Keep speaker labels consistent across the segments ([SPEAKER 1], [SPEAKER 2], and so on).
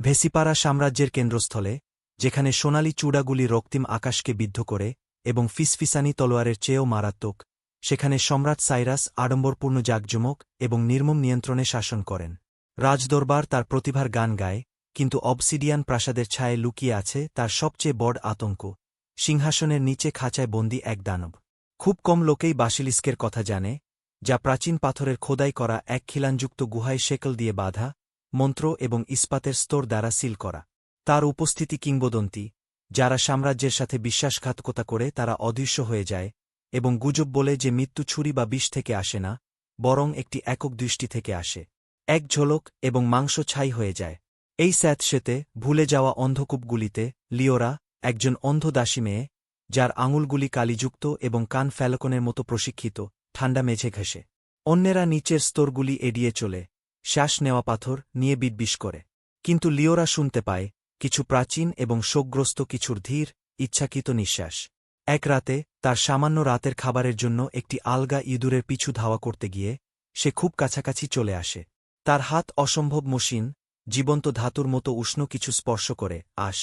[SPEAKER 1] ভেসিপারা সাম্রাজ্যের কেন্দ্রস্থলে, যেখানে সোনালি চূড়াগুলি রক্তিম আকাশকে বিদ্ধ করে এবং ফিসফিসানি তলোয়ারের চেয়েও মারাত্মক, সেখানে সম্রাট সাইরাস আড়ম্বরপূর্ণ জাকজমক এবং নির্মম নিয়ন্ত্রণে শাসন করেন। রাজদরবার তার প্রতিভার গান গায়, কিন্তু অবসিডিয়ান প্রাসাদের ছায়ে লুকিয়ে আছে তার সবচেয়ে বড় আতঙ্ক, সিংহাসনের নিচে খাঁচায় বন্দি এক দানব। খুব কম লোকেই বাসিলিস্কের কথা জানে, যা প্রাচীন পাথরের খোদাই করা এক খিলানযুক্ত গুহায় শেকল দিয়ে বাঁধা মন্ত্র এবং ইস্পাতের স্তর দ্বারা সিল করা। তার উপস্থিতি কিংবদন্তি, যারা সাম্রাজ্যের সাথে বিশ্বাসঘাতকতা করে তারা অদৃশ্য হয়ে যায় এবং গুজব বলে যে মৃত্যু ছুরি বা বিষ থেকে আসে না, বরং একটি একক দৃষ্টি থেকে আসে। এক ঝলক এবং মাংস ছাই হয়ে যায়। এই স্যাঁতসেতে ভুলে যাওয়া অন্ধকূপগুলিতে লিওরা একজন অন্ধ দাসী মেয়ে, যার আঙুলগুলি কালিযুক্ত এবং কান ফ্যালকনের মতো প্রশিক্ষিত ঠান্ডা মেঝে ঘেঁষে। অন্যেরা নিচের স্তরগুলি এড়িয়ে চলে। শ্বাস নেওয়া পাথর নিয়ে বিদ্বিষ করে। কিন্তু লিওরা শুনতে পায়, কিছু প্রাচীন এবং শোকগ্রস্ত কিছুর ধীর, ইচ্ছাকৃত নিঃশ্বাস। এক রাতে, তার সামান্য রাতের খাবারের জন্য একটি আলগা ইঁদুরের পিছু ধাওয়া করতে গিয়ে, সে খুব কাছাকাছি চলে আসে। তার হাত অসম্ভব মসিন জীবন্ত ধাতুর মতো উষ্ণ কিছু স্পর্শ করে আস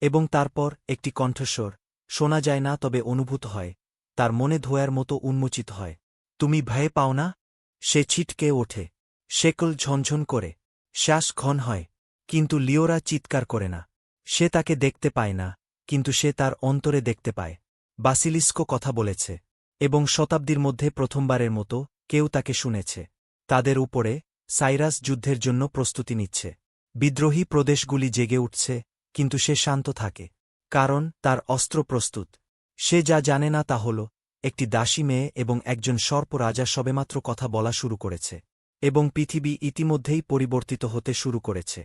[SPEAKER 1] এবং তারপর একটি কণ্ঠস্বর, শোনা যায় না, তবে অনুভূত হয়। তার মনে ধোয়ার মতো উন্মোচিত হয়। তুমি ভয়ে পাও না? সে ছিটকে ওঠে। শেকল ঝনঝন করে, শ্বাস ঘন হয়, কিন্তু লিওরা চিৎকার করে না। সে তাকে দেখতে পায় না, কিন্তু সে তার অন্তরে দেখতে পায়। বাসিলিস্কো কথা বলেছে, এবং শতাব্দীর মধ্যে প্রথমবারের মতো কেউ তাকে শুনেছে। তাদের উপরে সাইরাস যুদ্ধের জন্য প্রস্তুতি নিচ্ছে। বিদ্রোহী প্রদেশগুলি জেগে উঠছে, কিন্তু সে শান্ত থাকে, কারণ তার অস্ত্র প্রস্তুত। সে যা জানে না তা হল, একটি দাসী মেয়ে এবং একজন সর্প রাজা সবেমাত্র কথা বলা শুরু করেছে। এবং পৃথিবী ইতিমধ্যেই পরিবর্তিত হতে শুরু করেছে।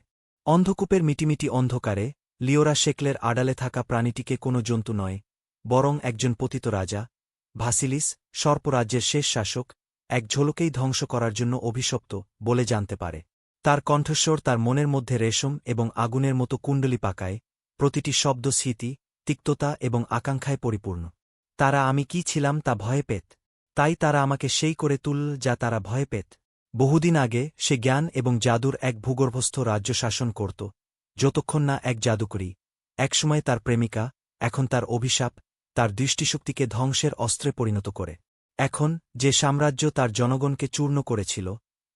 [SPEAKER 1] অন্ধকূপের মিটিমিটি অন্ধকারে, লিওরা শেকলের আড়ালে থাকা প্রাণীটিকে কোনো জন্তু নয়, বরং একজন পতিত রাজা, ভাসিলিস, সর্পরাজ্যের শেষ শাসক, এক ঝলকেই ধ্বংস করার জন্য অভিশপ্ত বলে জানতে পারে। তার কণ্ঠস্বর তার মনের মধ্যে রেশম এবং আগুনের মতো কুণ্ডলি পাকায়, প্রতিটি শব্দ স্মৃতি, তিক্ততা এবং আকাঙ্ক্ষায় পরিপূর্ণ। তারা, আমি কি ছিলাম তা ভয়ে পেত? তাই তারা আমাকে সেই করে তুল যা তারা ভয় পেত। বহুদিন আগে সে জ্ঞান এবং জাদুর এক ভূগর্ভস্থ রাজ্য শাসন করত, যতক্ষণ না এক জাদুকরী, একসময় তার প্রেমিকা, এখন তার অভিশাপ, তার দৃষ্টিশক্তিকে ধ্বংসের অস্ত্রে পরিণত করে। এখন যে সাম্রাজ্য তার জনগণকে চূর্ণ করেছিল,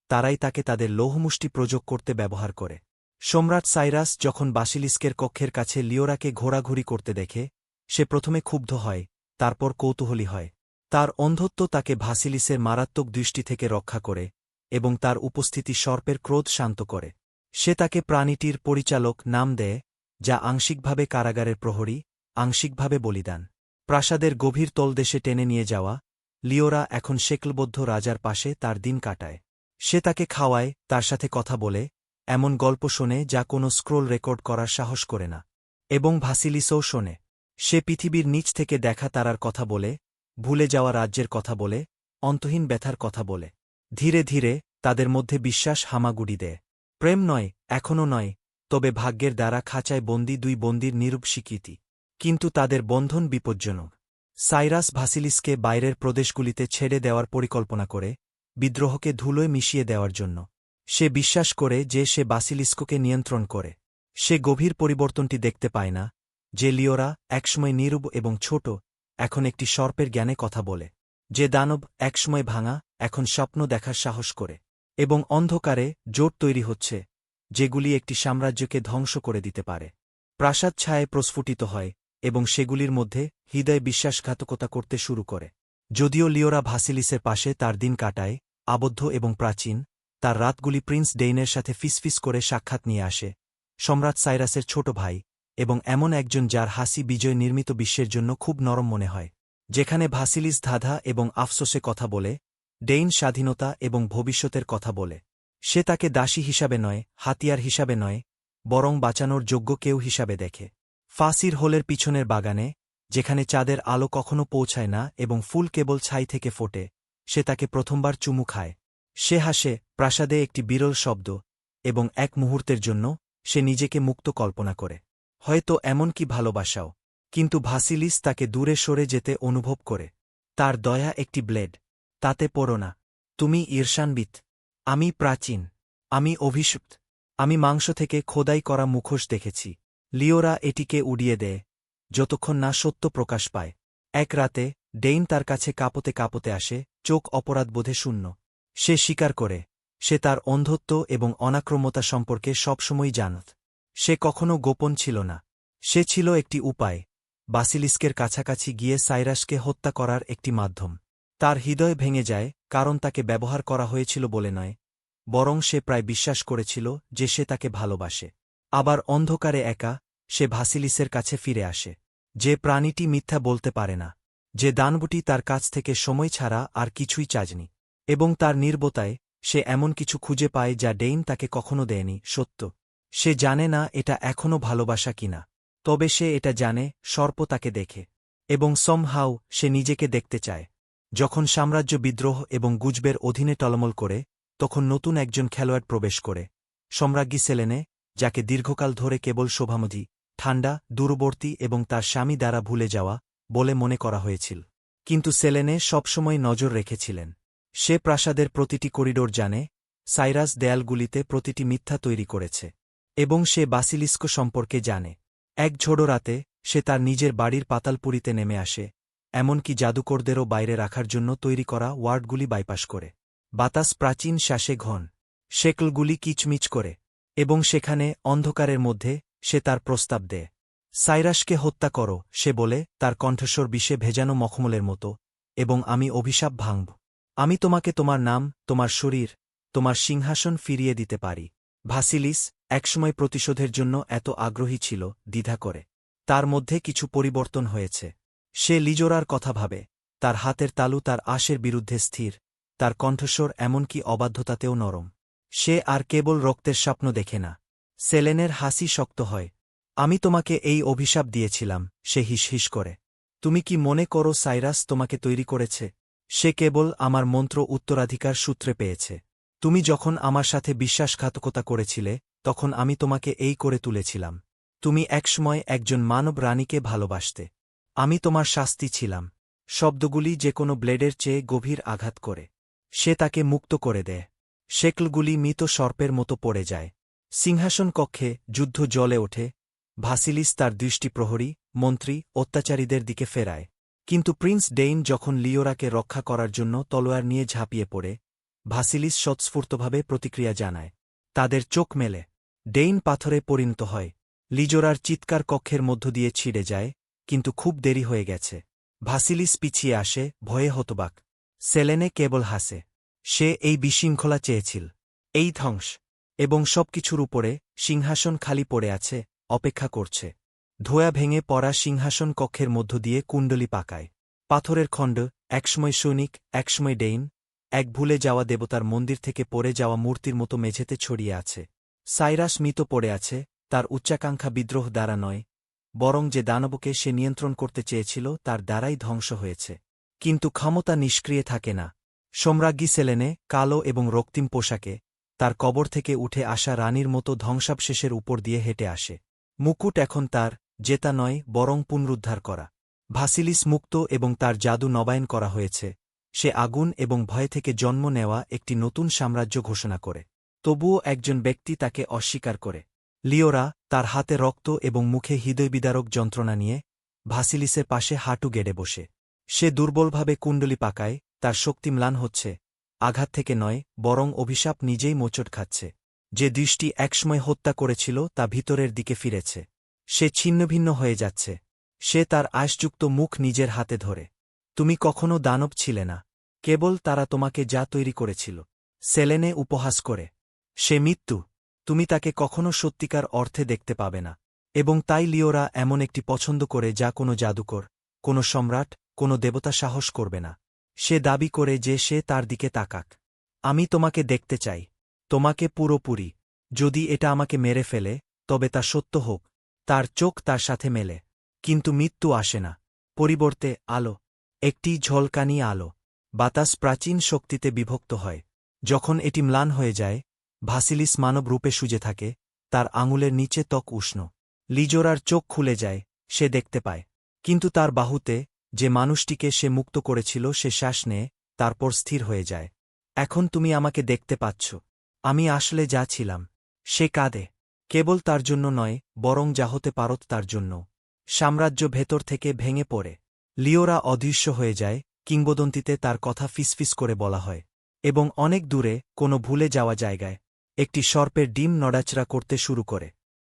[SPEAKER 1] তারাই তাকে তাদের লৌহমুষ্টি প্রযোগ করতে ব্যবহার করে। সম্রাট সাইরাস যখন বাসিলিস্কের কক্ষের কাছে লিওরাকে ঘোরাঘুরি করতে দেখে, সে প্রথমে ক্ষুব্ধ হয়, তারপর কৌতূহলী হয়। তার অন্ধত্ব তাকে ভাসিলিসের মারাত্মক দৃষ্টি থেকে রক্ষা করে এবং তার উপস্থিতি সর্পের ক্রোধ শান্ত করে। সে তাকে প্রাণীটির পরিচালক নাম দেয়, যা আংশিকভাবে কারাগারের প্রহরী, আংশিকভাবে বলিদান। প্রাসাদের গভীর তলদেশে টেনে নিয়ে যাওয়া, লিওরা এখন শেকলবদ্ধ রাজার পাশে তার দিন কাটায়। সে তাকে খাওয়ায়, তার সাথে কথা বলে, এমন গল্প শোনে যা কোনো স্ক্রোল রেকর্ড করার সাহস করে না। এবং ভাসিলিসও শোনে। সে পৃথিবীর নিচ থেকে দেখা তারার কথা বলে, ভুলে যাওয়া রাজ্যের কথা বলে, অন্তহীন ব্যথার কথা বলে। ধীরে ধীরে তাদের মধ্যে বিশ্বাস হামাগুড়ি দেয়। প্রেম নয়, এখনও নয়, তবে ভাগ্যের দ্বারা খাঁচায় বন্দি দুই বন্দির নিরূপ স্বীকৃতি। কিন্তু তাদের বন্ধন বিপজ্জনক। সাইরাস ভাসিলিসকে বাইরের প্রদেশগুলিতে ছেড়ে দেওয়ার পরিকল্পনা করে, বিদ্রোহকে ধুলোয় মিশিয়ে দেওয়ার জন্য। সে বিশ্বাস করে যে সে বাসিলিস্কোকে নিয়ন্ত্রণ করে। সে গভীর পরিবর্তনটি দেখতে পায় না, যে লিওরা একসময় নিরূপ এবং ছোট, এখন একটি সর্পের জ্ঞানে কথা বলে। যে দানব একসময় ভাঙা এখন স্বপ্ন দেখার সাহস করে, এবং অন্ধকারে জোট তৈরি হচ্ছে, যেগুলি একটি সাম্রাজ্যকে ধ্বংস করে দিতে পারে। প্রাসাদ ছায়ে প্রস্ফুটিত হয়, এবং সেগুলির মধ্যে হৃদয় বিশ্বাসঘাতকতা করতে শুরু করে। যদিও লিওরা ভাসিলিসের পাশে তার দিন কাটায়, আবদ্ধ এবং প্রাচীন, তার রাতগুলি প্রিন্স ডেইনের সাথে ফিসফিস করে সাক্ষাৎ নিয়ে আসে। সম্রাট সাইরাসের ছোট ভাই, এবং এমন একজন যার হাসি বিজয় নির্মিত বিশ্বের জন্য খুব নরম মনে হয়, যেখানে ভাসিলিস ধাঁধা এবং আফসোসে কথা বলে ডেইন স্বাধীনতা এবং ভবিষ্যতের কথা বলে। সে তাকে দাসী হিসাবে নয়, হাতিয়ার হিসাবে নয়, বরং বাঁচানোর যোগ্য কেউ হিসাবে দেখে। ফাসির হোলের পিছনের বাগানে, যেখানে চাঁদের আলো কখনো পৌঁছায় না এবং ফুল কেবল ছাই থেকে ফোটে, সে তাকে প্রথমবার চুমু খায়। সে হাসে, প্রাসাদে একটি বিরল শব্দ, এবং এক মুহূর্তের জন্য সে নিজেকে মুক্ত কল্পনা করে। হয়তো এমন কি ভালোবাসাও, কিন্তু ভাসিলিস তাকে দূরে সরে যেতে অনুভব করে। তার দয়া একটি ব্লেড। তাতে পড়ো না। তুমি ঈর্ষান্বিত। আমি প্রাচীন। আমি অভিষুপ্ত আমি মাংস থেকে খোদাই করা মুখোশ দেখেছি। লিওরা এটিকে উড়িয়ে দেয়, যতক্ষণ না সত্য প্রকাশ পায়। এক রাতে, ডেইন তার কাছে কাঁপতে কাঁপতে আসে, চোখ অপরাধবোধে শূন্য। সে স্বীকার করে, সে তার অন্ধত্ব এবং অনাক্রমতা সম্পর্কে সবসময় জানত। সে কখনো গোপন ছিল না। সে ছিল একটি উপায়। বাসিলিস্কের কাছাকাছি গিয়ে সাইরাসকে হত্যা করার একটি মাধ্যম। তার হৃদয় ভেঙে যায়, কারণ তাকে ব্যবহার করা হয়েছিল বলে নয়, বরং সে প্রায় বিশ্বাস করেছিল যে সে তাকে ভালোবাসে। আবার অন্ধকারে একা, সে ভাসিলিসের কাছে ফিরে আসে, যে প্রাণীটি মিথ্যা বলতে পারে না, যে দানবটি তার কাছ থেকে সময় ছাড়া আর কিছুই চাজনি এবং তার নির্বতায় সে এমন কিছু খুঁজে পায় যা ডেইন তাকে কখনো দেয়নি, সত্য। সে জানে না এটা এখনও ভালোবাসা কিনা তবে সে এটা জানে, সর্প তাকে দেখে, এবং সমহাও সে নিজেকে দেখতে চায়। যখন সাম্রাজ্য বিদ্রোহ এবং গুজবের অধীনে টলমল করে, তখন নতুন একজন খেলোয়াড় প্রবেশ করে, সম্রাজ্ঞী সেলেনে, যাকে দীর্ঘকাল ধরে কেবল শোভামধি, ঠান্ডা, দূরবর্তী এবং তার স্বামী দ্বারা ভুলে যাওয়া বলে মনে করা হয়েছিল। কিন্তু সেলেনে সবসময় নজর রেখেছিলেন। সে প্রাসাদের প্রতিটি করিডোর জানে, সাইরাস দেয়ালগুলিতে প্রতিটি মিথ্যা তৈরি করেছে, এবং সে বাসিলিস্ক সম্পর্কে জানে। এক ঝোড়ো রাতে, সে তার নিজের বাড়ির পাতালপুরিতে নেমে আসে এমনকি জাদুকরদেরও বাইরে রাখার জন্য তৈরি করা ওয়ার্ডগুলি বাইপাস করে। বাতাস প্রাচীন শ্বাসে ঘন। শেকলগুলি কিচমিচ করে এবং সেখানে অন্ধকারের মধ্যে সে তার প্রস্তাব দেয়। সাইরাসকে হত্যা করো, সে বলে, তার কণ্ঠস্বর বিষে ভেজানো মখমলের মতো, এবং আমি অভিশাপ ভাঙব। আমি তোমাকে তোমার নাম, তোমার শরীর, তোমার সিংহাসন ফিরিয়ে দিতে পারি। ভাসিলিস একসময় প্রতিশোধের জন্য এত আগ্রহী ছিল, দ্বিধা করে। তার মধ্যে কিছু পরিবর্তন হয়েছে। সে লিজোরার কথা ভাবে, তার হাতের তালু তার আশের বিরুদ্ধে স্থির, তার কণ্ঠস্বর এমনকি অবাধ্যতাতেও নরম। সে আর কেবল রক্তের স্বপ্ন দেখে না। সেলেনের হাসি শক্ত হয়। আমি তোমাকে এই অভিশাপ দিয়েছিলাম, সে হিসহিস করে। তুমি কি মনে করো সাইরাস তোমাকে তৈরি করেছে? সে কেবল আমার মন্ত্র উত্তরাধিকার সূত্রে পেয়েছে। তুমি যখন আমার সাথে বিশ্বাসঘাতকতা করেছিলে, তখন আমি তোমাকে এই করে তুলেছিলাম। তুমি একসময় একজন মানব রানীকে ভালোবাসতে। আমি তোমার শাস্তি ছিলাম। শব্দগুলি যে কোনো ব্লেডের চেয়ে গভীর আঘাত করে। সে তাকে মুক্ত করে দেয়। শেকলগুলি মৃত সর্পের মতো পড়ে যায়। সিংহাসন কক্ষে যুদ্ধ জলে ওঠে। ভাসিলিস তার দৃষ্টি প্রহরী, মন্ত্রী, অত্যাচারীদের দিকে ফেরায়। কিন্তু প্রিন্স ডেইন যখন লিওরাকে রক্ষা করার জন্য তলোয়ার নিয়ে ঝাঁপিয়ে পড়ে, ভাসিলিস স্বতঃস্ফূর্তভাবে প্রতিক্রিয়া জানায়। তাদের চোখ মেলে। ডেইন পাথরে পরিণত হয়। লিজোরার চিৎকার কক্ষের মধ্য দিয়ে ছিঁড়ে যায়। কিন্তু খুব দেরি হয়ে গেছে। ভাসিলিস পিছিয়ে আসে, ভয়ে হতবাক। সেলেনে কেবল হাসে। সে এই বিশৃঙ্খলা চেয়েছিল। এই ধ্বংস। এবং সবকিছুর উপরে সিংহাসন খালি পড়ে আছে, অপেক্ষা করছে। ধোয়া ভেঙে পড়া সিংহাসন কক্ষের মধ্য দিয়ে কুণ্ডলি পাকায়। পাথরের খণ্ড, একসময় সৈনিক, একসময় ডেইন। এক ভুলে যাওয়া দেবতার মন্দির থেকে পড়ে যাওয়া মূর্তির মতো মেঝেতে ছড়িয়ে আছে। সাইরাস মৃত পড়ে আছে, তার উচ্চাকাঙ্ক্ষা বিদ্রোহ দ্বারা নয় বরং যে দানবকে সে নিয়ন্ত্রণ করতে চেয়েছিল, তার দ্বারাই ধ্বংস হয়েছে। কিন্তু ক্ষমতা নিষ্ক্রিয় থাকে না। সম্রাজ্ঞী সেলেনে কালো এবং রক্তিম পোশাকে তার কবর থেকে উঠে আসা রানীর মতো ধ্বংসাবশেষের উপর দিয়ে হেঁটে আসে। মুকুট এখন তার, জেতা নয়, বরং পুনরুদ্ধার করা। ভাসিলিস মুক্ত এবং তার জাদু নবায়ন করা হয়েছে। সে আগুন এবং ভয় থেকে জন্ম নেওয়া একটি নতুন সাম্রাজ্য ঘোষণা করে। তবুও একজন ব্যক্তি তাকে অস্বীকার করে। লিওরা তার হাতে রক্ত এবং মুখে হৃদয়বিদারক যন্ত্রণা নিয়ে ভাসিলিসের পাশে হাঁটু গেড়ে বসে। সে দুর্বলভাবে কুণ্ডলি পাকায়, তার শক্তি ম্লান হচ্ছে। আঘাত থেকে নয়, বরং অভিশাপ নিজেই মোচট খাচ্ছে। যে দৃষ্টি একসময় হত্যা করেছিল, তা ভিতরের দিকে ফিরেছে। সে ছিন্নভিন্ন হয়ে যাচ্ছে। সে তার আশযুক্ত মুখ নিজের হাতে ধরে। তুমি কখনো দানব ছিলে না। কেবল তারা তোমাকে যা তৈরি করেছিল। সেলেনে উপহাস করে। সে মৃত্যু। তুমি তাকে কখনো সত্যিকার অর্থে দেখতে পাবে না। এবং তাই লিওরা এমন একটি পছন্দ করে যা কোনো জাদুকর, কোনো সম্রাট, কোনো দেবতা সাহস করবে না। সে দাবি করে যে সে তার দিকে তাকাক। আমি তোমাকে দেখতে চাই। তোমাকে পুরোপুরি। যদি এটা আমাকে মেরে ফেলে, তবে তা সত্য হোক। তার চোখ তার সাথে মেলে। কিন্তু মৃত্যু আসে না। পরিবর্তে আলো। একটি ঝলকানি আলো। বাতাস প্রাচীন শক্তিতে বিভক্ত হয়। যখন এটি ম্লান হয়ে যায় ভাসিলিস মানব রূপে সুজে থাকে, তার আঙুলের নিচে ত্বক উষ্ণ। লিজোরার চোখ খুলে যায়, সে দেখতে পায়। কিন্তু তার বাহুতে, যে মানুষটিকে সে মুক্ত করেছিল, সে শ্বাস নেয়, তারপর স্থির হয়ে যায়। এখন তুমি আমাকে দেখতে পাচ্ছ। আমি আসলে যা ছিলাম। সে কাঁদে। কেবল তার জন্য নয়, বরং যা হতে পারত তার জন্য। সাম্রাজ্য ভেতর থেকে ভেঙে পড়ে। লিওরা অদৃশ্য হয়ে যায়, কিংবদন্তিতে তার কথা ফিসফিস করে বলা হয়। এবং অনেক দূরে, কোনো ভুলে যাওয়া জায়গায়। একটি সর্পের ডিম নড়াচড়া করতে শুরু করে।